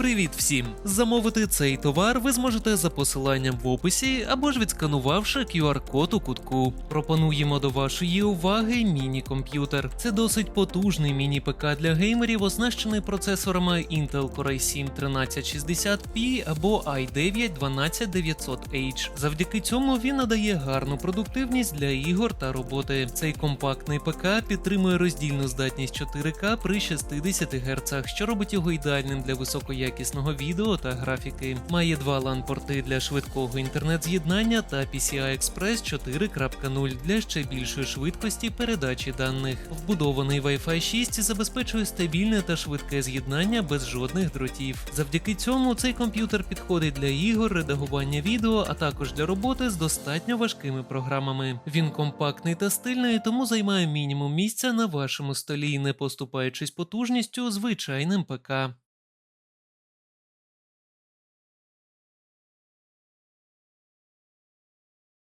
Привіт всім! Замовити цей товар ви зможете за посиланням в описі або ж відсканувавши QR-код у кутку. Пропонуємо до вашої уваги міні-комп'ютер. Це досить потужний міні-ПК для геймерів, оснащений процесорами Intel Core i7 1360p або i9 12900H. Завдяки цьому він надає гарну продуктивність для ігор та роботи. Цей компактний ПК підтримує роздільну здатність 4К при 60 Гц, що робить його ідеальним для високоякісного відео та графіки. Має два LAN-порти для швидкого інтернет-з'єднання та PCI Express 4.0 для ще більшої швидкості передачі даних. Вбудований Wi-Fi 6 забезпечує стабільне та швидке з'єднання без жодних дротів. Завдяки цьому цей комп'ютер підходить для ігор, редагування відео, а також для роботи з достатньо важкими програмами. Він компактний та стильний, тому займає мінімум місця на вашому столі, не поступаючись потужністю звичайним ПК.